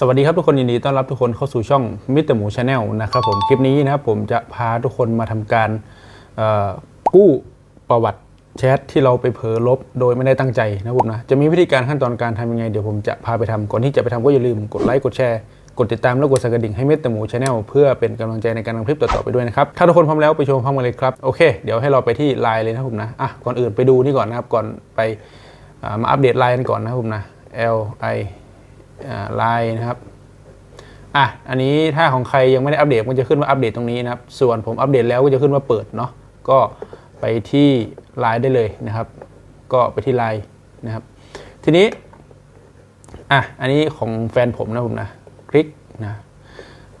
สวัสดีครับทุกคนยินดีต้อนรับทุกคนเข้าสู่ช่องมิสเตอร์หมูชาแนลนะครับผมคลิปนี้นะครับผมจะพาทุกคนมาทำการกู้ประวัติแชทที่เราไปเผลอลบโดยไม่ได้ตั้งใจนะครับผมนะจะมีวิธีการขั้นตอนการทำยังไงเดี๋ยวผมจะพาไปทำก่อนที่จะไปทำก็อย่าลืมกดไลค์กดแชร์กดติดตามแล้วกดสั่นกระดิ่งให้มิตรหมูชาแนลเพื่อเป็นกำลังใจในการทำคลิปต่อๆไปด้วยนะครับ ถ้าทุกคนพร้อมแล้วไปชมพร้อมกันเลยครับ โอเค เดี๋ยวให้เราไปที่ไลน์เลยนะครับผมนะอะก่อนอื่นไปดูนี่ก่อนนะครับก่อนไปมาอัปเดตไลน์กันก่อนนะผมนะ L I ไลน์นะครับอะอันนี้ถ้าของใครยังไม่ได้อัปเดตมันจะขึ้นว่าอัปเดตตรงนี้นะครับ ส่วนผมอัปเดตแล้วก็จะขึ้นว่าเปิดเนาะก็ไปที่ไลน์ได้เลยนะครับ ก็ไปที่ไลน์นะครับ ทีนี้อะอันนี้ของแฟนผมนะผมนะคลิกนะ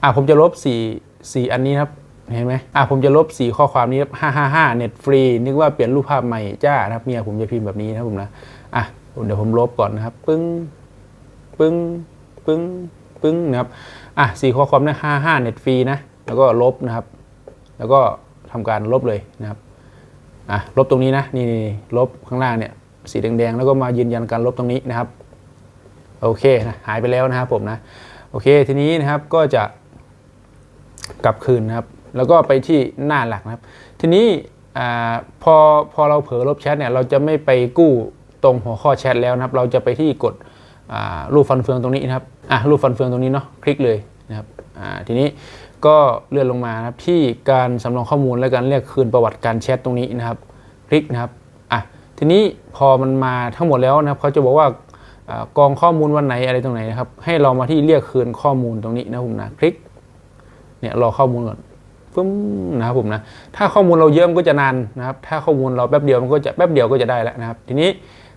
อะผมจะลบ4 4อันนี้นะครับเห็นไหมอะผมจะลบ 4 ข้อความนี้ครับ555เน็ตฟรีนึกว่าเปลี่ยนรูปภาพใหม่จ้านะครับเมียผมจะพิมพ์แบบนี้นะผมนะอะเดี๋ยวผมลบก่อนนะครับ ปึ้ง ปึ้งปึ้งปึ้งนะครับอะสี่ข้อความนะห้าห้าเน็ตฟรีนะแล้วก็ลบนะครับ แล้วก็ทำการลบเลยนะครับอะลบตรงนี้นะนี่นลบข้างล่างเนี่ยสีแดงๆแล้วก็มายืนยันการลบตรงนี้นะครับโอเคนะหายไปแล้วนะครับผมนะโอเคทีนี้นะครับก็จะกลับคืนนะครับ แล้วก็ไปที่หน้าหลักนะครับ ทีนี้อ่าพอพอเราเผลอลบแชทเนี่ยเราจะไม่ไปกู้ตรงหัวข้อแชทแล้วนะครับ เราจะไปที่กด รูปฟันเฟืองตรงนี้นะครับอะรูปฟันเฟืองตรงนี้เนาะคลิกเลยนะครับอ่าทีนี้ก็เลื่อนลงมานะครับที่การสำรองข้อมูลและการเรียกคืนประวัติการแชทตรงนี้นะครับ คลิกนะครับอะทีนี้พอมันมาทั้งหมดแล้วนะครับเขาจะบอกว่าอ่ากองข้อมูลวันไหนอะไรตรงไหนนะครับให้เรามาที่เรียกคืนข้อมูลตรงนี้นะผมนะคลิกเนี่ยรอข้อมูลก่อนฟึ้มนะครับผมนะถ้าข้อมูลเราเยอะมันก็จะนานนะครับ ถ้าข้อมูลเราแป๊บเดียวมันก็จะแป๊บเดียวก็จะได้แล้วนะครับ ทีนี้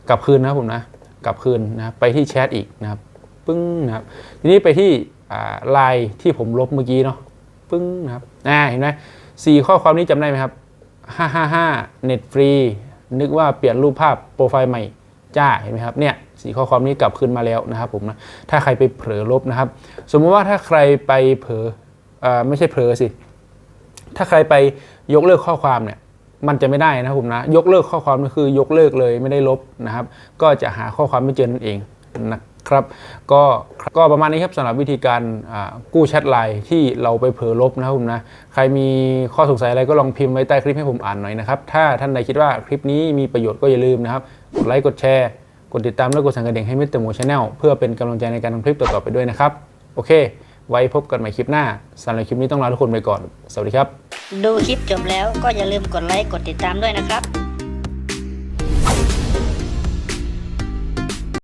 กลับคืนนะครับผมนะ กลับคืนนะไปที่แชทอีกนะครับปึ้งนะครับทีนี้ไปที่ไลน์ที่ผมลบเมื่อกี้เนาะปึ้งนะครับอ่าเห็นไหมสี่ข้อความนี้จำได้ไหมครับ555เน็ตฟรีนึกว่าเปลี่ยนรูปภาพโปรไฟล์ใหม่จ้าเห็นไหมครับเนี่ยสี่ข้อความนี้กลับคืนมาแล้วนะครับผมนะถ้าใครไปเผลอลบนะครับ สมมติว่าถ้าใครไปเผลออไม่ใช่เผลอสิ ถ้าใครไปยกเลิกข้อความเนี่ย มันจะไม่ได้นะครับผมนะ ยกเลิกข้อความก็คือยกเลิกเลยไม่ได้ลบนะครับ ก็จะหาข้อความไม่เจอนั่นเองนะครับก็ก็ประมาณนี้ครับสำหรับวิธีการกู้แชทไลน์ที่เราไปเผลอลบนะครับผมนะใครมีข้อสงสัยอะไรก็ลองพิมพ์ไว้ใต้คลิปให้ผมอ่านหน่อยนะครับ ถ้าท่านใดคิดว่าคลิปนี้มีประโยชน์ก็อย่าลืมนะครับกดไลค์กดแชร์กดติดตามและกดสั่นกระดิ่งให้มิสเตอร์หมูชาแนลเพื่อเป็นกำลังใจในการทำคลิปต่อๆไปด้วยนะครับ โอเค ไว้พบกันใหม่คลิปหน้าสำหรับคลิปนี้ต้องลาทุกคนไปก่อน สวัสดีครับ ดูคลิปจบแล้วก็อย่าลืมกดไลค์กดติดตามด้วยนะครับ